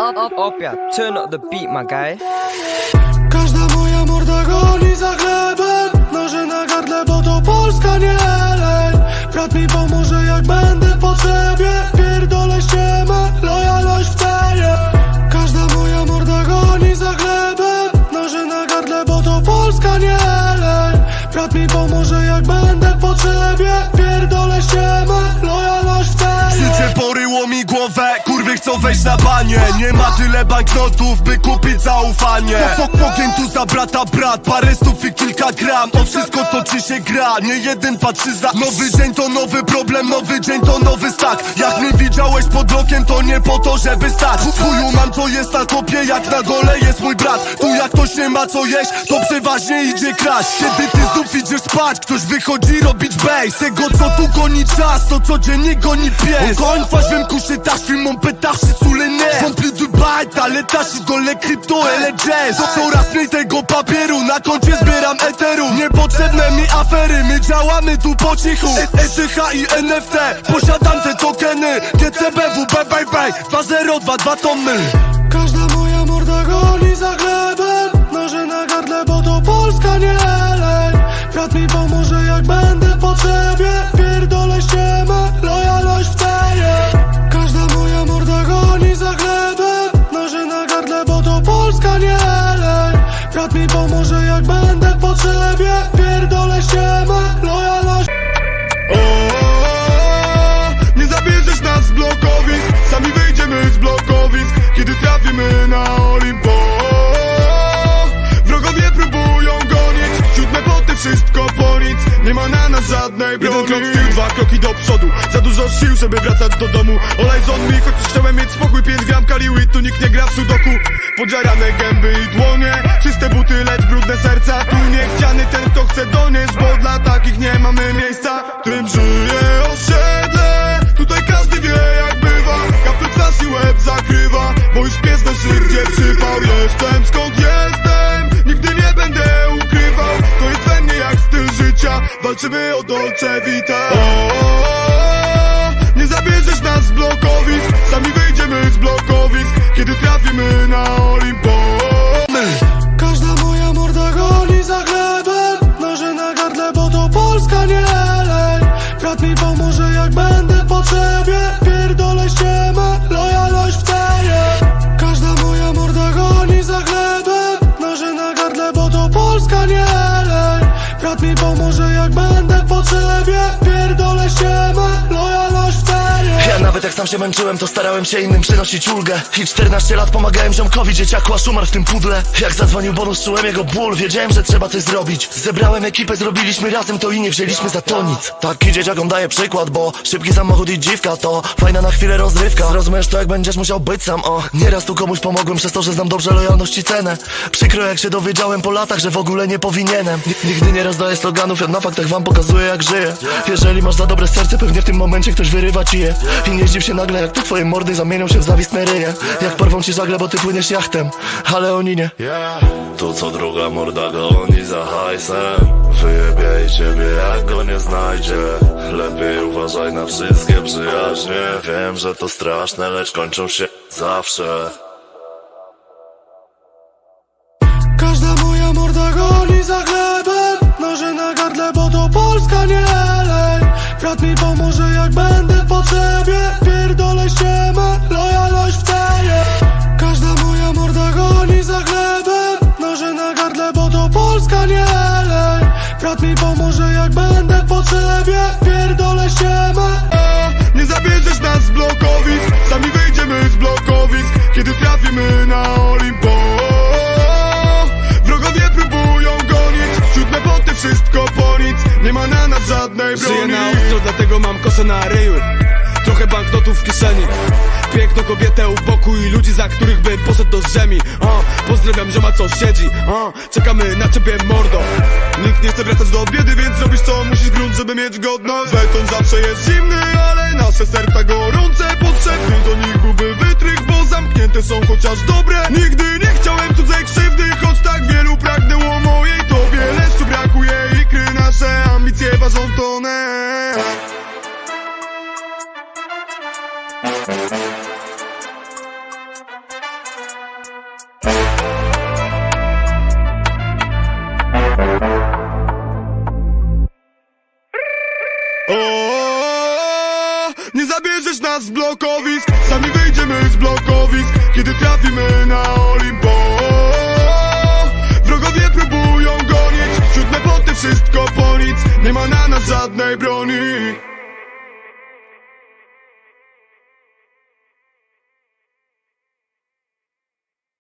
up, up, up, yeah. Turn up the beat, my guy. Każda moja morda goni za chlebem. Noże na gardle, bo to Polska nie lej Brat mi pomoże jak będę w potrzebie. Pierdolę ściemę, lojalność w cenie Każda moja morda goni za chlebem. Noże na gardle, bo to Polska nie lej Brat mi pomoże jak będę w potrzebie. Pierdolę ściemę, lojalność w cenie Życie poryło mi głowę, na banie. Nie ma tyle banknotów, by kupić zaufanie. Fok ogień tu za brata brat, parę stów i kilka gram. O wszystko toczy się gra, nie jeden patrzy za Nowy dzień to nowy problem, nowy dzień to nowy stak. Jak mnie widziałeś pod okiem, to nie po to, żeby stać. W chuju mam co jest na topie, jak na dole jest mój brat. Tu jak ktoś nie ma co jeść, to przeważnie idzie kraść. Kiedy ty znów idziesz spać, ktoś wychodzi robić bass Tego co tu goni czas, to codziennie goni pies. Encore une fois je vais me coucher tard, suis sous les nerfs. Rempli de bail, t'as suis dans les et jazz mniej tego papieru, na koncie zbieram eteru Niepotrzebne mi afery, my działamy tu po cichu ETH i NFT, posiadam te tokeny GCB, WB, bye bye, 2022 tony Każda moja morda goni za pomoże jak będę w potrzebie. Pierdolę ściemę, lojalność. O, nie zabierzesz nas z blokowisk. Sami wyjdziemy z blokowisk Kiedy trafimy na Olimpo. Wrogowie próbują gonić. Siódme poty wszystko po nic. Nie ma na nas żadnej broni. Jeden krok w tył, dwa kroki do przodu. Za dużo sił, żeby wracać do domu. Olej z mi, choć chciałem mieć spokój. 5 gram kaliły, tu nikt nie gra w sudoku. Podziarane gęby i dłonie. Czyste mamy miejsca Tym żyje osiedle. Tutaj każdy wie jak bywa. Kapel twarz i łeb zakrywa. Bo już pies na gdzie przypał Jestem. Skąd jestem? Nigdy nie będę ukrywał. To jest we mnie jak styl życia. Walczymy o Dolce Vita. O, Nie zabierzesz nas z blokowisk. Sami wyjdziemy z blokowisk. Kiedy Brat mi pomoże jak będę w potrzebie nawet jak sam się męczyłem, to starałem się innym przynosić ulgę. I 14 lat pomagałem ziomkowi, dzieciaku, aż umarł w tym pudle. Jak zadzwonił bonus, czułem jego ból, wiedziałem, że trzeba coś zrobić. Zebrałem ekipę, zrobiliśmy razem to i nie wzięliśmy za to nic. Taki dzieciakom daję przykład, bo szybki samochód i dziwka to Fajna na chwilę rozrywka, zrozumiesz to jak będziesz musiał być sam, o. Nieraz tu komuś pomogłem przez to, że znam dobrze lojalność i cenę. Przykro jak się dowiedziałem po latach, że w ogóle nie powinienem. Ni- Nigdy nie rozdaję sloganów, ja na faktach wam pokazuję jak żyję. Jeżeli masz za dobre serce, pewnie w tym momencie ktoś wyrywa ci je. I nie zdziw się nagle, jak tu twoje mordy zamienią się w zawistne ryje Jak porwą ci żagle, bo ty płyniesz jachtem, ale oni nie. Tu co druga morda goni za hajsem. Wyjebie i ciebie jak go nie znajdzie. Lepiej uważaj na wszystkie przyjaźnie. Wiem, że to straszne, lecz kończą się zawsze. Każda moja morda goni za chlebem. Noże na gardle, bo to Polska nie lej. Brat mi pomoże jak będę w potrzebie Polska nie lej. Brat mi pomoże jak będę w potrzebie. Pierdolę ściemę. Nie zabierzesz nas z blokowisk. Sami wyjdziemy z blokowisk Kiedy trafimy na Olimpo. Wrogowie próbują gonić. Siódme poty wszystko po nic. Nie ma na nas żadnej broni Żyję na ostro, dlatego mam kosę na ryju banknotów w kieszeni. Piękną kobietę u boku i ludzi, za których bym poszedł do ziemi o, Pozdrawiam zioma, co siedzi. O, Czekamy na ciebie, mordo. Nikt nie chce wracać do biedy, więc robisz co musisz grunt, żeby mieć godność. Beton zawsze jest zimny, ale nasze serca gorące. Potrzebny do nich byłby wytrych, bo zamknięte są chociaż dobre. Nigdy nie chciałem cudzej krzywdy, nas z blokowisk. Sami wyjdziemy z blokowisk Kiedy trafimy na Olimpo. Wrogowie próbują gonić. Wśród nepoty wszystko po nic. Nie ma na nas żadnej broni